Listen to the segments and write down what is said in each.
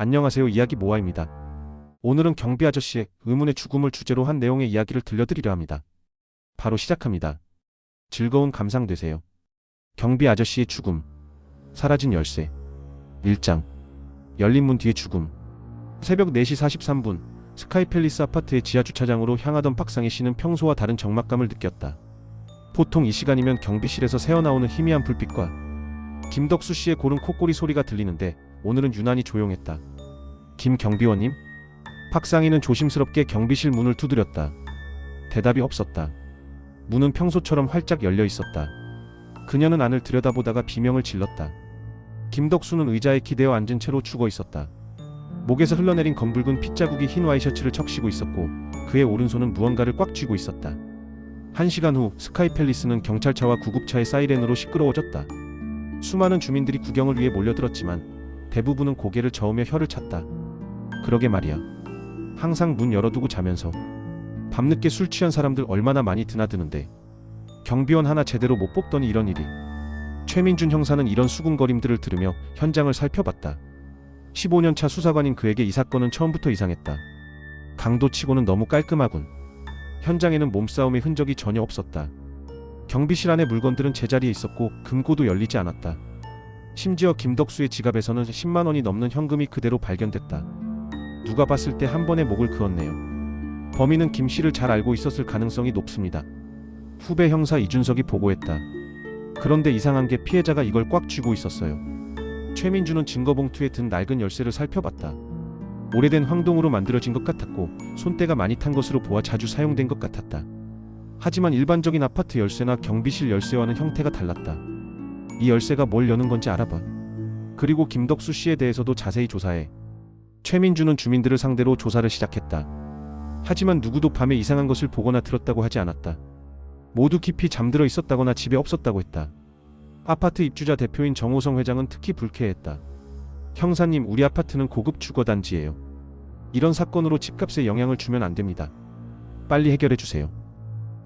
안녕하세요. 이야기 모아입니다. 오늘은 경비 아저씨의 의문의 죽음을 주제로 한 내용의 이야기를 들려드리려 합니다. 바로 시작합니다. 즐거운 감상 되세요. 경비 아저씨의 죽음. 사라진 열쇠. 1장. 열린 문 뒤의 죽음. 새벽 4시 43분, 스카이팰리스 아파트의 지하 주차장으로 향하던 박상희 씨는 평소와 다른 적막감을 느꼈다. 보통 이 시간이면 경비실에서 새어나오는 희미한 불빛과 김덕수 씨의 고른 콧소리 소리가 들리는데 오늘은 유난히 조용했다. 김 경비원님? 박상희는 조심스럽게 경비실 문을 두드렸다. 대답이 없었다. 문은 평소처럼 활짝 열려 있었다. 그녀는 안을 들여다보다가 비명을 질렀다. 김덕수는 의자에 기대어 앉은 채로 죽어 있었다. 목에서 흘러내린 검붉은 핏자국이 흰 와이셔츠를 적시고 있었고 그의 오른손은 무언가를 꽉 쥐고 있었다. 한 시간 후 스카이팰리스는 경찰차와 구급차의 사이렌으로 시끄러워졌다. 수많은 주민들이 구경을 위해 몰려들었지만 대부분은 고개를 저으며 혀를 찼다. 그러게 말이야. 항상 문 열어두고 자면서 밤늦게 술 취한 사람들 얼마나 많이 드나드는데 경비원 하나 제대로 못 뽑더니 이런 일이. 최민준 형사는 이런 수군거림들을 들으며 현장을 살펴봤다. 15년 차 수사관인 그에게 이 사건은 처음부터 이상했다. 강도치고는 너무 깔끔하군. 현장에는 몸싸움의 흔적이 전혀 없었다. 경비실 안의 물건들은 제자리에 있었고 금고도 열리지 않았다. 심지어 김덕수의 지갑에서는 10만 원이 넘는 현금이 그대로 발견됐다. 누가 봤을 때 한 번에 목을 그었네요. 범인은 김 씨를 잘 알고 있었을 가능성이 높습니다. 후배 형사 이준석이 보고했다. 그런데 이상한 게 피해자가 이걸 꽉 쥐고 있었어요. 최민주는 증거봉투에 든 낡은 열쇠를 살펴봤다. 오래된 황동으로 만들어진 것 같았고 손때가 많이 탄 것으로 보아 자주 사용된 것 같았다. 하지만 일반적인 아파트 열쇠나 경비실 열쇠와는 형태가 달랐다. 이 열쇠가 뭘 여는 건지 알아봐. 그리고 김덕수 씨에 대해서도 자세히 조사해. 최민주는 주민들을 상대로 조사를 시작했다. 하지만 누구도 밤에 이상한 것을 보거나 들었다고 하지 않았다. 모두 깊이 잠들어 있었다거나 집에 없었다고 했다. 아파트 입주자 대표인 정호성 회장은 특히 불쾌했다. 형사님, 우리 아파트는 고급 주거 단지예요. 이런 사건으로 집값에 영향을 주면 안 됩니다. 빨리 해결해 주세요.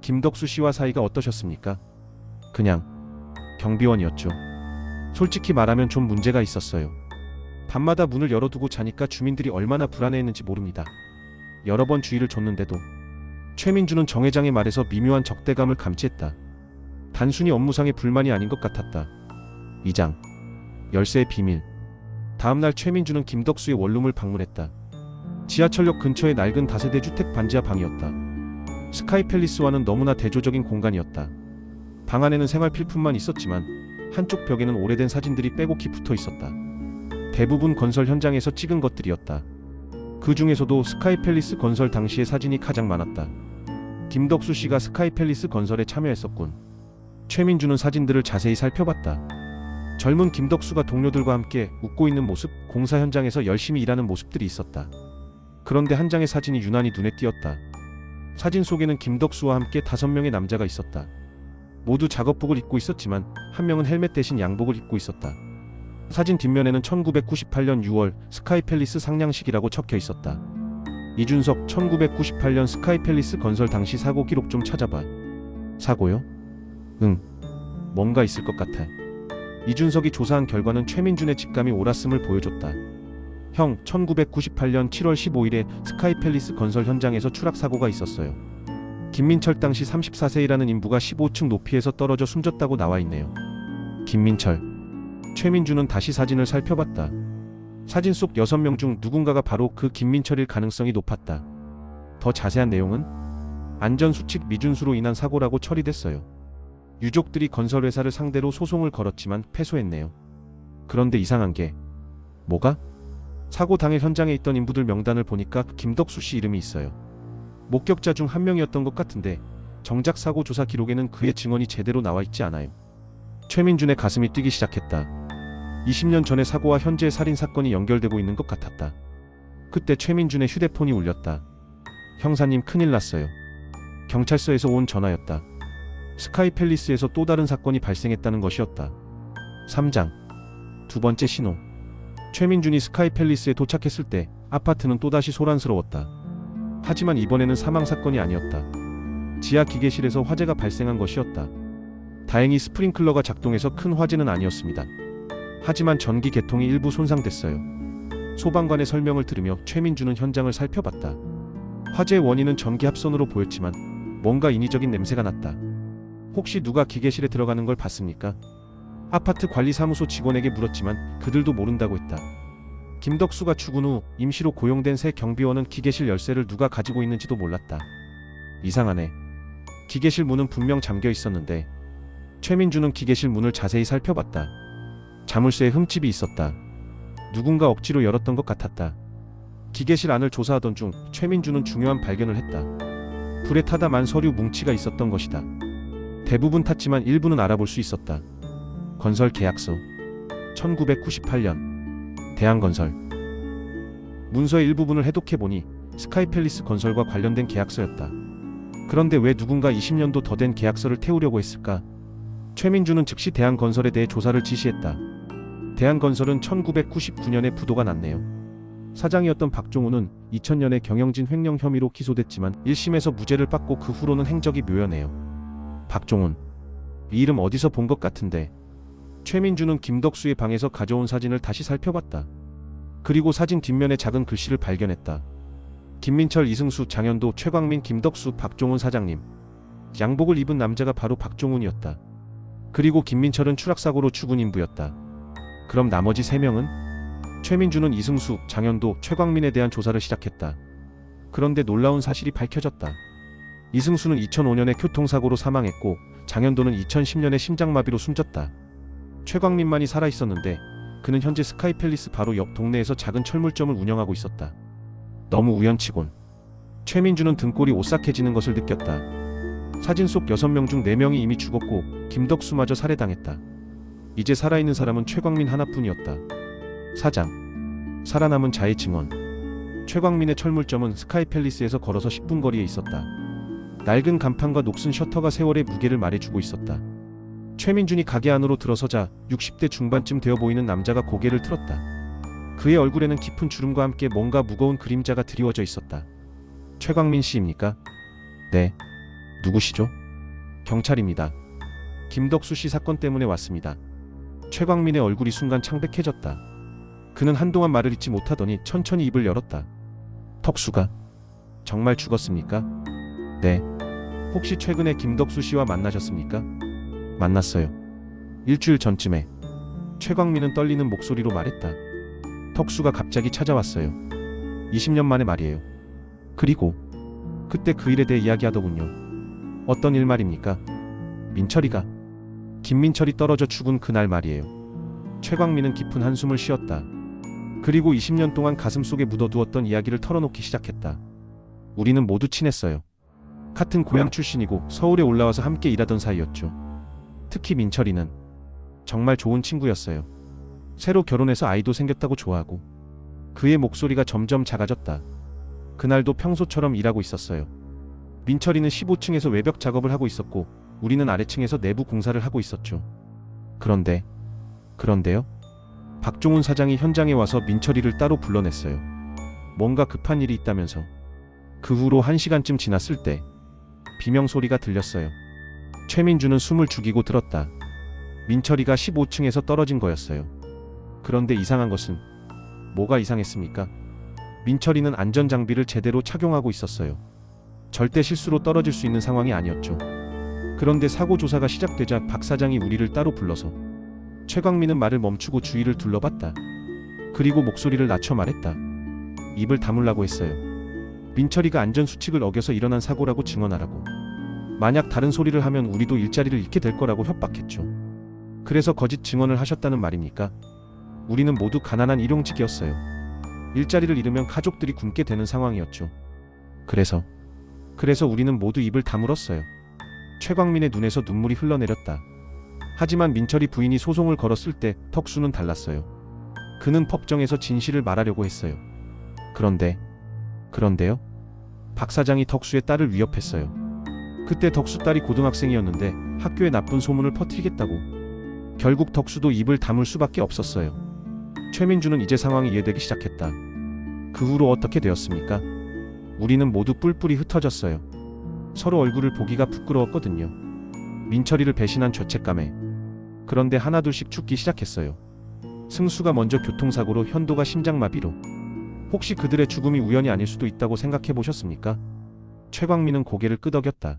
김덕수 씨와 사이가 어떠셨습니까? 그냥 경비원이었죠. 솔직히 말하면 좀 문제가 있었어요. 밤마다 문을 열어두고 자니까 주민들이 얼마나 불안해했는지 모릅니다. 여러 번 주의를 줬는데도 최민주는 정 회장의 말에서 미묘한 적대감을 감지했다. 단순히 업무상의 불만이 아닌 것 같았다. 2장 열쇠의 비밀 다음날 최민주는 김덕수의 원룸을 방문했다. 지하철역 근처의 낡은 다세대 주택 반지하 방이었다. 스카이팰리스와는 너무나 대조적인 공간이었다. 방 안에는 생활 필품만 있었지만 한쪽 벽에는 오래된 사진들이 빼곡히 붙어 있었다. 대부분 건설 현장에서 찍은 것들이었다. 그 중에서도 스카이팰리스 건설 당시의 사진이 가장 많았다. 김덕수 씨가 스카이팰리스 건설에 참여했었군. 최민주는 사진들을 자세히 살펴봤다. 젊은 김덕수가 동료들과 함께 웃고 있는 모습, 공사 현장에서 열심히 일하는 모습들이 있었다. 그런데 한 장의 사진이 유난히 눈에 띄었다. 사진 속에는 김덕수와 함께 다섯 명의 남자가 있었다. 모두 작업복을 입고 있었지만 한 명은 헬멧 대신 양복을 입고 있었다. 사진 뒷면에는 1998년 6월 스카이팰리스 상냥식이라고 적혀 있었다. 이준석 1998년 스카이팰리스 건설 당시 사고 기록 좀 찾아봐. 사고요? 응. 뭔가 있을 것 같아. 이준석이 조사한 결과는 최민준의 직감이 옳았음을 보여줬다. 형, 1998년 7월 15일에 스카이팰리스 건설 현장에서 추락 사고가 있었어요. 김민철 당시 34세이라는 인부가 15층 높이에서 떨어져 숨졌다고 나와 있네요. 김민철. 최민주는 다시 사진을 살펴봤다. 사진 속 6명 중 누군가가 바로 그 김민철일 가능성이 높았다. 더 자세한 내용은 안전수칙 미준수로 인한 사고라고 처리됐어요. 유족들이 건설회사를 상대로 소송을 걸었지만 패소했네요. 그런데 이상한 게 뭐가? 사고 당일 현장에 있던 인부들 명단을 보니까 김덕수 씨 이름이 있어요. 목격자 중 한 명이었던 것 같은데 정작 사고 조사 기록에는 그의 증언이 제대로 나와 있지 않아요. 최민준의 가슴이 뛰기 시작했다. 20년 전의 사고와 현재의 살인 사건이 연결되고 있는 것 같았다. 그때 최민준의 휴대폰이 울렸다. 형사님 큰일 났어요. 경찰서에서 온 전화였다. 스카이팰리스에서 또 다른 사건이 발생했다는 것이었다. 3장 두 번째 신호 최민준이 스카이팰리스에 도착했을 때 아파트는 또다시 소란스러웠다. 하지만 이번에는 사망 사건이 아니었다. 지하 기계실에서 화재가 발생한 것이었다. 다행히 스프링클러가 작동해서 큰 화재는 아니었습니다. 하지만 전기 계통이 일부 손상됐어요. 소방관의 설명을 들으며 최민주는 현장을 살펴봤다. 화재의 원인은 전기 합선으로 보였지만 뭔가 인위적인 냄새가 났다. 혹시 누가 기계실에 들어가는 걸 봤습니까? 아파트 관리사무소 직원에게 물었지만 그들도 모른다고 했다. 김덕수가 죽은 후 임시로 고용된 새 경비원은 기계실 열쇠를 누가 가지고 있는지도 몰랐다. 이상하네. 기계실 문은 분명 잠겨 있었는데 최민주는 기계실 문을 자세히 살펴봤다. 자물쇠에 흠집이 있었다. 누군가 억지로 열었던 것 같았다. 기계실 안을 조사하던 중 최민주는 중요한 발견을 했다. 불에 타다 만 서류 뭉치가 있었던 것이다. 대부분 탔지만 일부는 알아볼 수 있었다. 건설 계약서 1998년 대한건설 문서의 일부분을 해독해 보니 스카이팰리스 건설과 관련된 계약서였다. 그런데 왜 누군가 20년도 더 된 계약서를 태우려고 했을까? 최민주는 즉시 대한건설에 대해 조사를 지시했다. 대한건설은 1999년에 부도가 났네요. 사장이었던 박종우는 2000년에 경영진 횡령 혐의로 기소됐지만 1심에서 무죄를 받고 그 후로는 행적이 묘연해요. 박종훈. 이 이름 어디서 본 것 같은데. 최민주는 김덕수의 방에서 가져온 사진을 다시 살펴봤다. 그리고 사진 뒷면에 작은 글씨를 발견했다. 김민철, 이승수, 장현도, 최광민, 김덕수, 박종훈 사장님. 양복을 입은 남자가 바로 박종훈이었다. 그리고 김민철은 추락사고로 죽은 인부였다. 그럼 나머지 3명은? 최민주는 이승수, 장현도, 최광민에 대한 조사를 시작했다. 그런데 놀라운 사실이 밝혀졌다. 이승수는 2005년에 교통사고로 사망했고 장현도는 2010년에 심장마비로 숨졌다. 최광민만이 살아있었는데 그는 현재 스카이팰리스 바로 옆 동네에서 작은 철물점을 운영하고 있었다. 너무 우연치곤. 최민주는 등골이 오싹해지는 것을 느꼈다. 사진 속 6명 중 4명이 이미 죽었고 김덕수마저 살해당했다. 이제 살아있는 사람은 최광민 하나뿐이었다. 사장. 살아남은 자의 증언. 최광민의 철물점은 스카이팰리스에서 걸어서 10분 거리에 있었다. 낡은 간판과 녹슨 셔터가 세월의 무게를 말해주고 있었다. 최민준이 가게 안으로 들어서자 60대 중반쯤 되어 보이는 남자가 고개를 틀었다. 그의 얼굴에는 깊은 주름과 함께 뭔가 무거운 그림자가 드리워져 있었다. 최광민 씨입니까? 네. 누구시죠? 경찰입니다. 김덕수 씨 사건 때문에 왔습니다. 최광민의 얼굴이 순간 창백해졌다. 그는 한동안 말을 잇지 못하더니 천천히 입을 열었다. 턱수가 정말 죽었습니까? 네. 혹시 최근에 김덕수 씨와 만나셨습니까? 만났어요. 일주일 전쯤에 최광민은 떨리는 목소리로 말했다. 턱수가 갑자기 찾아왔어요. 20년 만에 말이에요. 그리고 그때 그 일에 대해 이야기하더군요. 어떤 일 말입니까? 민철이가 김민철이 떨어져 죽은 그날 말이에요. 최광민은 깊은 한숨을 쉬었다. 그리고 20년 동안 가슴 속에 묻어두었던 이야기를 털어놓기 시작했다. 우리는 모두 친했어요. 같은 고향 출신이고 서울에 올라와서 함께 일하던 사이였죠. 특히 민철이는 정말 좋은 친구였어요. 새로 결혼해서 아이도 생겼다고 좋아하고 그의 목소리가 점점 작아졌다. 그날도 평소처럼 일하고 있었어요. 민철이는 15층에서 외벽 작업을 하고 있었고 우리는 아래층에서 내부 공사를 하고 있었죠. 그런데 그런데요? 박종훈 사장이 현장에 와서 민철이를 따로 불러냈어요. 뭔가 급한 일이 있다면서. 그 후로 한 시간쯤 지났을 때 비명 소리가 들렸어요. 최민주는 숨을 죽이고 들었다. 민철이가 15층에서 떨어진 거였어요. 그런데 이상한 것은 뭐가 이상했습니까? 민철이는 안전장비를 제대로 착용하고 있었어요. 절대 실수로 떨어질 수 있는 상황이 아니었죠. 그런데 사고 조사가 시작되자 박 사장이 우리를 따로 불러서 최광민은 말을 멈추고 주위를 둘러봤다. 그리고 목소리를 낮춰 말했다. 입을 다물라고 했어요. 민철이가 안전수칙을 어겨서 일어난 사고라고 증언하라고. 만약 다른 소리를 하면 우리도 일자리를 잃게 될 거라고 협박했죠. 그래서 거짓 증언을 하셨다는 말입니까? 우리는 모두 가난한 일용직이었어요. 일자리를 잃으면 가족들이 굶게 되는 상황이었죠. 그래서 그래서 우리는 모두 입을 다물었어요. 최광민의 눈에서 눈물이 흘러내렸다. 하지만 민철이 부인이 소송을 걸었을 때 턱수는 달랐어요. 그는 법정에서 진실을 말하려고 했어요. 그런데 그런데요? 박 사장이 덕수의 딸을 위협했어요. 그때 덕수 딸이 고등학생이었는데 학교에 나쁜 소문을 퍼뜨리겠다고. 결국 덕수도 입을 다물 수밖에 없었어요. 최민주는 이제 상황이 이해되기 시작했다. 그 후로 어떻게 되었습니까? 우리는 모두 뿔뿔이 흩어졌어요. 서로 얼굴을 보기가 부끄러웠거든요. 민철이를 배신한 죄책감에. 그런데 하나둘씩 죽기 시작했어요. 승수가 먼저 교통사고로 현도가 심장마비로. 혹시 그들의 죽음이 우연이 아닐 수도 있다고 생각해 보셨습니까? 최광민은 고개를 끄덕였다.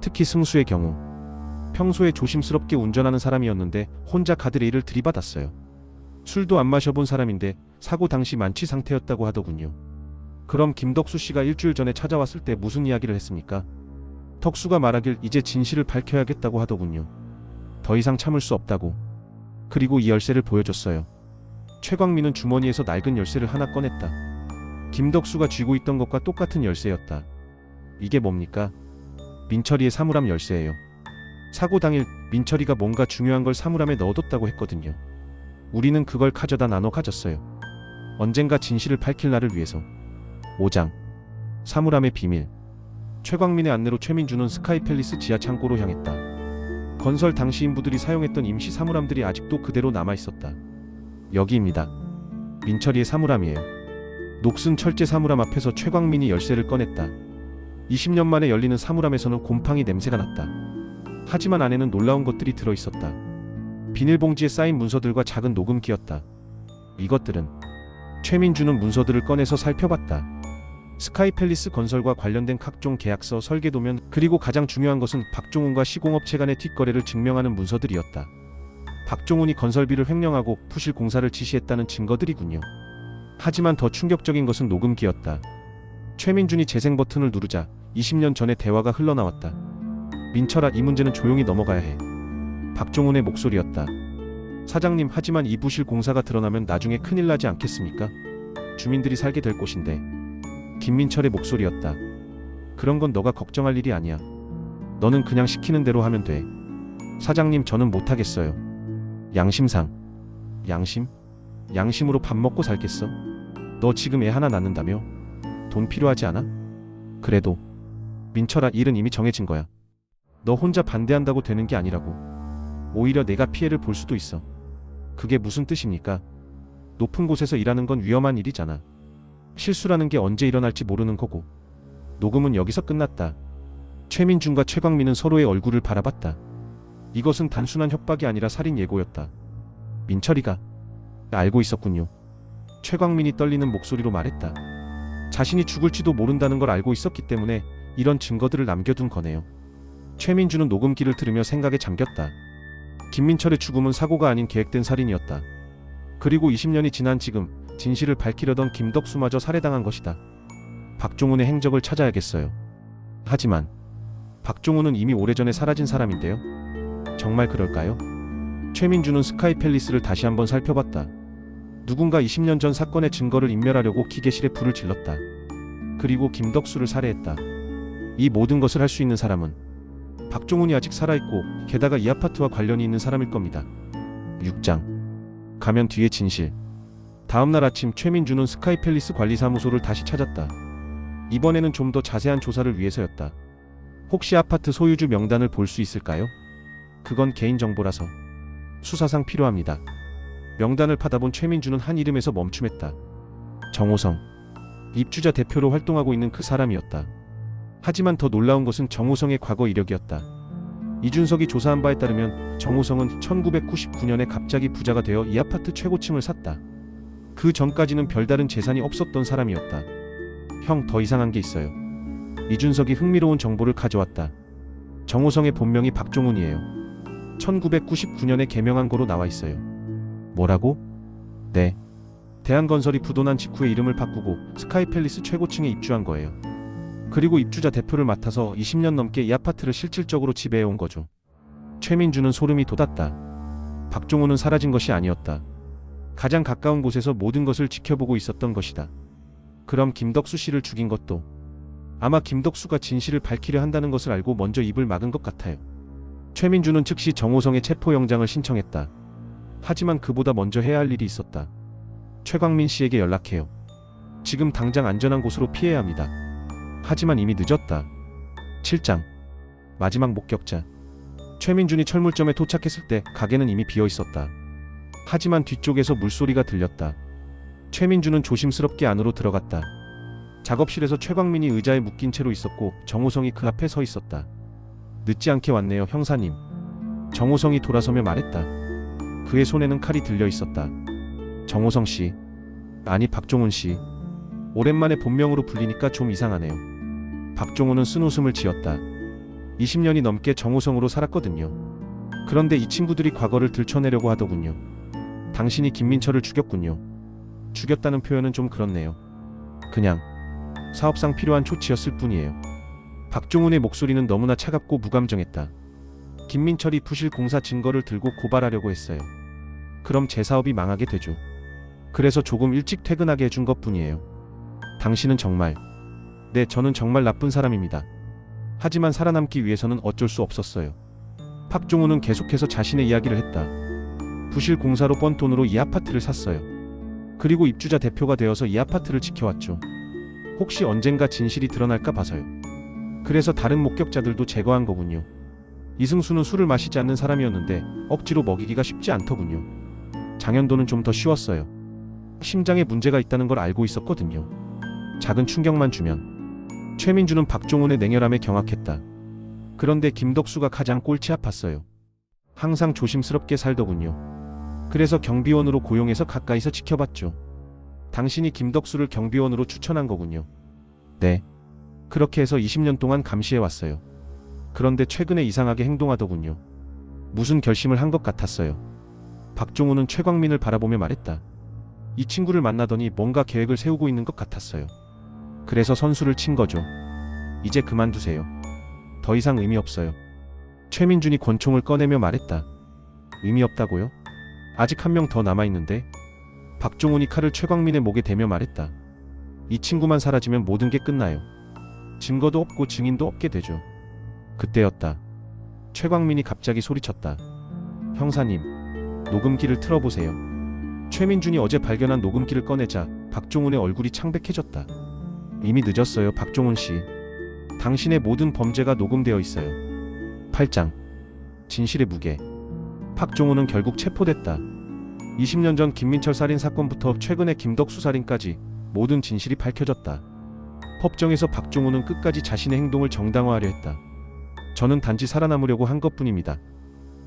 특히 승수의 경우 평소에 조심스럽게 운전하는 사람이었는데 혼자 가드레일을 들이받았어요. 술도 안 마셔본 사람인데 사고 당시 만취 상태였다고 하더군요. 그럼 김덕수 씨가 일주일 전에 찾아왔을 때 무슨 이야기를 했습니까? 덕수가 말하길 이제 진실을 밝혀야겠다고 하더군요. 더 이상 참을 수 없다고. 그리고 이 열쇠를 보여줬어요. 최광민은 주머니에서 낡은 열쇠를 하나 꺼냈다. 김덕수가 쥐고 있던 것과 똑같은 열쇠였다. 이게 뭡니까? 민철이의 사물함 열쇠예요. 사고 당일 민철이가 뭔가 중요한 걸 사물함에 넣어뒀다고 했거든요. 우리는 그걸 가져다 나눠 가졌어요. 언젠가 진실을 밝힐 날을 위해서. 5장 사물함의 비밀 최광민의 안내로 최민주는 스카이팰리스 지하 창고로 향했다. 건설 당시 인부들이 사용했던 임시 사물함들이 아직도 그대로 남아 있었다. 여기입니다. 민철이의 사물함이에요. 녹슨 철제 사물함 앞에서 최광민이 열쇠를 꺼냈다. 20년 만에 열리는 사물함에서는 곰팡이 냄새가 났다. 하지만 안에는 놀라운 것들이 들어 있었다. 비닐봉지에 쌓인 문서들과 작은 녹음기였다. 이것들은 최민주는 문서들을 꺼내서 살펴봤다. 스카이팰리스 건설과 관련된 각종 계약서, 설계도면 그리고 가장 중요한 것은 박종훈과 시공업체 간의 뒷거래를 증명하는 문서들이었다. 박종훈이 건설비를 횡령하고 푸실 공사를 지시했다는 증거들이군요. 하지만 더 충격적인 것은 녹음기였다. 최민준이 재생 버튼을 누르자 20년 전의 대화가 흘러나왔다. 민철아 이 문제는 조용히 넘어가야 해. 박종훈의 목소리였다. 사장님 하지만 이 부실 공사가 드러나면 나중에 큰일 나지 않겠습니까? 주민들이 살게 될 곳인데. 김민철의 목소리였다. 그런 건 너가 걱정할 일이 아니야. 너는 그냥 시키는 대로 하면 돼. 사장님 저는 못하겠어요. 양심상. 양심? 양심으로 밥 먹고 살겠어? 너 지금 애 하나 낳는다며? 돈 필요하지 않아? 그래도 민철아 일은 이미 정해진 거야. 너 혼자 반대한다고 되는 게 아니라고. 오히려 내가 피해를 볼 수도 있어. 그게 무슨 뜻입니까? 높은 곳에서 일하는 건 위험한 일이잖아. 실수라는 게 언제 일어날지 모르는 거고. 녹음은 여기서 끝났다. 최민준과 최광민은 서로의 얼굴을 바라봤다. 이것은 단순한 협박이 아니라 살인 예고였다. 민철이가 알고 있었군요. 최광민이 떨리는 목소리로 말했다. 자신이 죽을지도 모른다는 걸 알고 있었기 때문에 이런 증거들을 남겨둔 거네요. 최민주는 녹음기를 들으며 생각에 잠겼다. 김민철의 죽음은 사고가 아닌 계획된 살인이었다. 그리고 20년이 지난 지금 진실을 밝히려던 김덕수마저 살해당한 것이다. 박종훈의 행적을 찾아야겠어요. 하지만 박종훈은 이미 오래전에 사라진 사람인데요. 정말 그럴까요? 최민주는 스카이팰리스를 다시 한번 살펴봤다. 누군가 20년 전 사건의 증거를 인멸하려고 기계실에 불을 질렀다. 그리고 김덕수를 살해했다. 이 모든 것을 할 수 있는 사람은 박종훈이 아직 살아있고 게다가 이 아파트와 관련이 있는 사람일 겁니다. 6장 가면 뒤의 진실 다음날 아침 최민주는 스카이팰리스 관리사무소를 다시 찾았다. 이번에는 좀 더 자세한 조사를 위해서였다. 혹시 아파트 소유주 명단을 볼 수 있을까요? 그건 개인정보라서 수사상 필요합니다. 명단을 파다본 최민주는 한 이름에서 멈춤했다. 정호성. 입주자 대표로 활동하고 있는 그 사람이었다. 하지만 더 놀라운 것은 정호성의 과거 이력이었다. 이준석이 조사한 바에 따르면 정호성은 1999년에 갑자기 부자가 되어 이 아파트 최고층을 샀다. 그 전까지는 별다른 재산이 없었던 사람이었다. 형, 더 이상한 게 있어요. 이준석이 흥미로운 정보를 가져왔다. 정호성의 본명이 박종훈이에요. 1999년에 개명한 거로 나와 있어요. 뭐라고? 네. 대한건설이 부도난 직후에 이름을 바꾸고 스카이팰리스 최고층에 입주한 거예요. 그리고 입주자 대표를 맡아서 20년 넘게 이 아파트를 실질적으로 지배해 온 거죠. 최민주는 소름이 돋았다. 박종훈은 사라진 것이 아니었다. 가장 가까운 곳에서 모든 것을 지켜보고 있었던 것이다. 그럼 김덕수 씨를 죽인 것도 아마 김덕수가 진실을 밝히려 한다는 것을 알고 먼저 입을 막은 것 같아요. 최민주는 즉시 정호성의 체포영장을 신청했다. 하지만 그보다 먼저 해야 할 일이 있었다. 최광민 씨에게 연락해요. 지금 당장 안전한 곳으로 피해야 합니다. 하지만 이미 늦었다. 7장 마지막 목격자 최민준이 철물점에 도착했을 때 가게는 이미 비어 있었다. 하지만 뒤쪽에서 물소리가 들렸다. 최민준은 조심스럽게 안으로 들어갔다. 작업실에서 최광민이 의자에 묶인 채로 있었고 정호성이 그 앞에 서 있었다. 늦지 않게 왔네요, 형사님. 정호성이 돌아서며 말했다. 그의 손에는 칼이 들려 있었다. 정호성 씨. 아니 박종훈 씨. 오랜만에 본명으로 불리니까 좀 이상하네요. 박종훈은 쓴웃음을 지었다. 20년이 넘게 정호성으로 살았거든요. 그런데 이 친구들이 과거를 들춰내려고 하더군요. 당신이 김민철을 죽였군요. 죽였다는 표현은 좀 그렇네요. 그냥 사업상 필요한 조치였을 뿐이에요. 박종훈의 목소리는 너무나 차갑고 무감정했다. 김민철이 부실 공사 증거를 들고 고발하려고 했어요. 그럼 제 사업이 망하게 되죠. 그래서 조금 일찍 퇴근하게 해준 것 뿐이에요. 당신은 정말, 네, 저는 정말 나쁜 사람입니다. 하지만 살아남기 위해서는 어쩔 수 없었어요. 박종훈은 계속해서 자신의 이야기를 했다. 부실 공사로 번 돈으로 이 아파트를 샀어요. 그리고 입주자 대표가 되어서 이 아파트를 지켜왔죠. 혹시 언젠가 진실이 드러날까 봐서요. 그래서 다른 목격자들도 제거한 거군요. 이승수는 술을 마시지 않는 사람이었는데 억지로 먹이기가 쉽지 않더군요. 장현도는 좀 더 쉬웠어요. 심장에 문제가 있다는 걸 알고 있었거든요. 작은 충격만 주면 최민주는 박종훈의 냉혈함에 경악했다. 그런데 김덕수가 가장 꼴찌 아팠어요. 항상 조심스럽게 살더군요. 그래서 경비원으로 고용해서 가까이서 지켜봤죠. 당신이 김덕수를 경비원으로 추천한 거군요. 네. 그렇게 해서 20년 동안 감시해 왔어요. 그런데 최근에 이상하게 행동하더군요. 무슨 결심을 한 것 같았어요. 박종훈은 최광민을 바라보며 말했다. 이 친구를 만나더니 뭔가 계획을 세우고 있는 것 같았어요. 그래서 선수를 친 거죠. 이제 그만두세요. 더 이상 의미 없어요. 최민준이 권총을 꺼내며 말했다. 의미 없다고요? 아직 한 명 더 남아있는데? 박종훈이 칼을 최광민의 목에 대며 말했다. 이 친구만 사라지면 모든 게 끝나요. 증거도 없고 증인도 없게 되죠. 그때였다. 최광민이 갑자기 소리쳤다. 형사님, 녹음기를 틀어보세요. 최민준이 어제 발견한 녹음기를 꺼내자 박종훈의 얼굴이 창백해졌다. 이미 늦었어요, 박종훈 씨. 당신의 모든 범죄가 녹음되어 있어요. 8장. 진실의 무게. 박종훈은 결국 체포됐다. 20년 전 김민철 살인 사건부터 최근의 김덕수 살인까지 모든 진실이 밝혀졌다. 법정에서 박종훈은 끝까지 자신의 행동을 정당화하려 했다. 저는 단지 살아남으려고 한 것뿐입니다.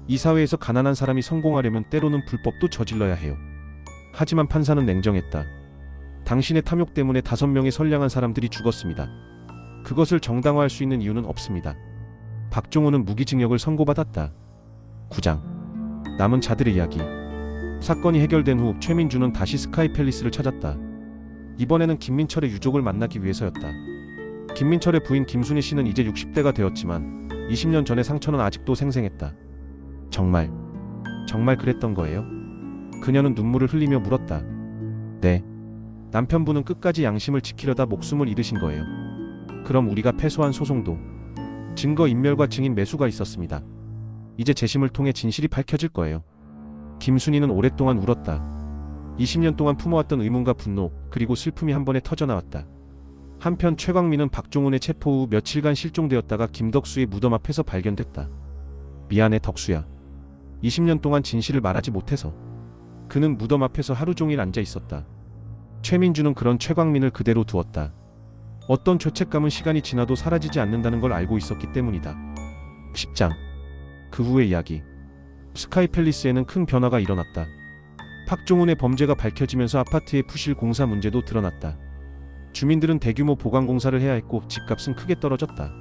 이 사회에서 가난한 사람이 성공하려면 때로는 불법도 저질러야 해요. 하지만 판사는 냉정했다. 당신의 탐욕 때문에 다섯 명의 선량한 사람들이 죽었습니다. 그것을 정당화할 수 있는 이유는 없습니다. 박종훈은 무기징역을 선고받았다. 9장. 남은 자들의 이야기. 사건이 해결된 후 최민주는 다시 스카이 팰리스를 찾았다. 이번에는 김민철의 유족을 만나기 위해서였다. 김민철의 부인 김순희 씨는 이제 60대가 되었지만 20년 전의 상처는 아직도 생생했다. 정말, 정말 그랬던 거예요? 그녀는 눈물을 흘리며 물었다. 네. 남편분은 끝까지 양심을 지키려다 목숨을 잃으신 거예요. 그럼 우리가 패소한 소송도 증거 인멸과 증인 매수가 있었습니다. 이제 재심을 통해 진실이 밝혀질 거예요. 김순희는 오랫동안 울었다. 20년 동안 품어왔던 의문과 분노, 그리고 슬픔이 한 번에 터져나왔다. 한편 최광민은 박종훈의 체포 후 며칠간 실종되었다가 김덕수의 무덤 앞에서 발견됐다. 미안해 덕수야. 20년 동안 진실을 말하지 못해서. 그는 무덤 앞에서 하루 종일 앉아 있었다. 최민주는 그런 최광민을 그대로 두었다. 어떤 죄책감은 시간이 지나도 사라지지 않는다는 걸 알고 있었기 때문이다. 10장. 그 후의 이야기. 스카이 팰리스에는 큰 변화가 일어났다. 박종훈의 범죄가 밝혀지면서 아파트의 부실 공사 문제도 드러났다. 주민들은 대규모 보강 공사를 해야 했고 집값은 크게 떨어졌다.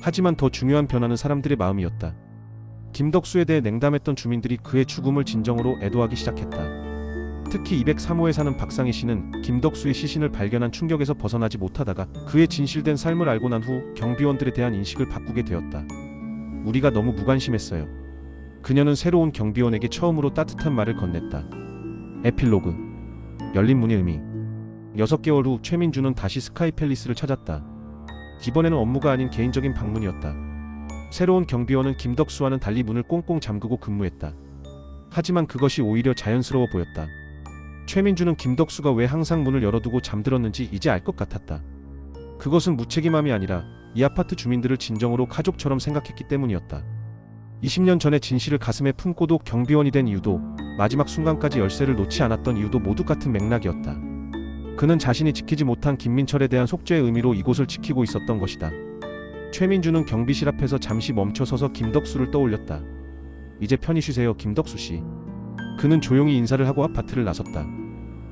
하지만 더 중요한 변화는 사람들의 마음이었다. 김덕수에 대해 냉담했던 주민들이 그의 죽음을 진정으로 애도하기 시작했다. 특히 203호에 사는 박상희 씨는 김덕수의 시신을 발견한 충격에서 벗어나지 못하다가 그의 진실된 삶을 알고 난 후 경비원들에 대한 인식을 바꾸게 되었다. 우리가 너무 무관심했어요. 그녀는 새로운 경비원에게 처음으로 따뜻한 말을 건넸다. 에필로그. 열린 문의 의미. 6개월 후 최민주는 다시 스카이 팰리스를 찾았다. 이번에는 업무가 아닌 개인적인 방문이었다. 새로운 경비원은 김덕수와는 달리 문을 꽁꽁 잠그고 근무했다. 하지만 그것이 오히려 자연스러워 보였다. 최민주는 김덕수가 왜 항상 문을 열어두고 잠들었는지 이제 알 것 같았다. 그것은 무책임함이 아니라 이 아파트 주민들을 진정으로 가족처럼 생각했기 때문이었다. 20년 전의 진실을 가슴에 품고도 경비원이 된 이유도 마지막 순간까지 열쇠를 놓지 않았던 이유도 모두 같은 맥락이었다. 그는 자신이 지키지 못한 김민철에 대한 속죄의 의미로 이곳을 지키고 있었던 것이다. 최민주는 경비실 앞에서 잠시 멈춰서서 김덕수를 떠올렸다. 이제 편히 쉬세요, 김덕수 씨. 그는 조용히 인사를 하고 아파트를 나섰다.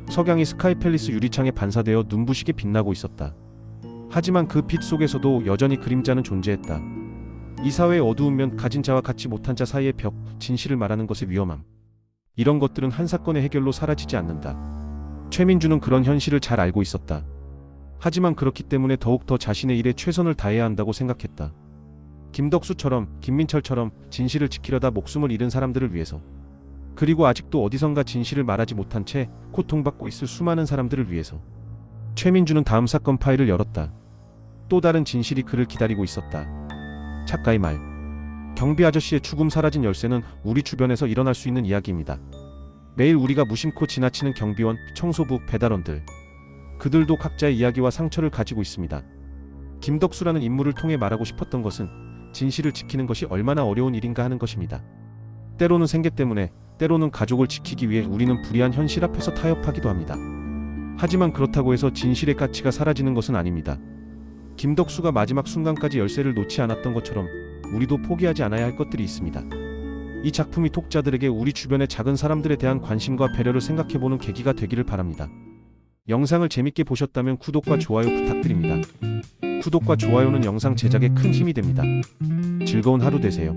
석양이 스카이팰리스 유리창에 반사되어 눈부시게 빛나고 있었다. 하지만 그 빛 속에서도 여전히 그림자는 존재했다. 이 사회의 어두운 면 가진 자와 갖지 못한 자 사이의 벽, 진실을 말하는 것의 위험함. 이런 것들은 한 사건의 해결로 사라지지 않는다. 최민주는 그런 현실을 잘 알고 있었다. 하지만 그렇기 때문에 더욱더 자신의 일에 최선을 다해야 한다고 생각했다. 김덕수처럼, 김민철처럼 진실을 지키려다 목숨을 잃은 사람들을 위해서. 그리고 아직도 어디선가 진실을 말하지 못한 채 고통받고 있을 수많은 사람들을 위해서. 최민주는 다음 사건 파일을 열었다. 또 다른 진실이 그를 기다리고 있었다. 작가의 말. 경비 아저씨의 죽음 사라진 열쇠는 우리 주변에서 일어날 수 있는 이야기입니다. 매일 우리가 무심코 지나치는 경비원, 청소부, 배달원들. 그들도 각자의 이야기와 상처를 가지고 있습니다. 김덕수라는 인물을 통해 말하고 싶었던 것은 진실을 지키는 것이 얼마나 어려운 일인가 하는 것입니다. 때로는 생계 때문에, 때로는 가족을 지키기 위해 우리는 불의한 현실 앞에서 타협하기도 합니다. 하지만 그렇다고 해서 진실의 가치가 사라지는 것은 아닙니다. 김덕수가 마지막 순간까지 열쇠를 놓지 않았던 것처럼 우리도 포기하지 않아야 할 것들이 있습니다. 이 작품이 독자들에게 우리 주변의 작은 사람들에 대한 관심과 배려를 생각해보는 계기가 되기를 바랍니다. 영상을 재밌게 보셨다면 구독과 좋아요 부탁드립니다. 구독과 좋아요는 영상 제작에 큰 힘이 됩니다. 즐거운 하루 되세요.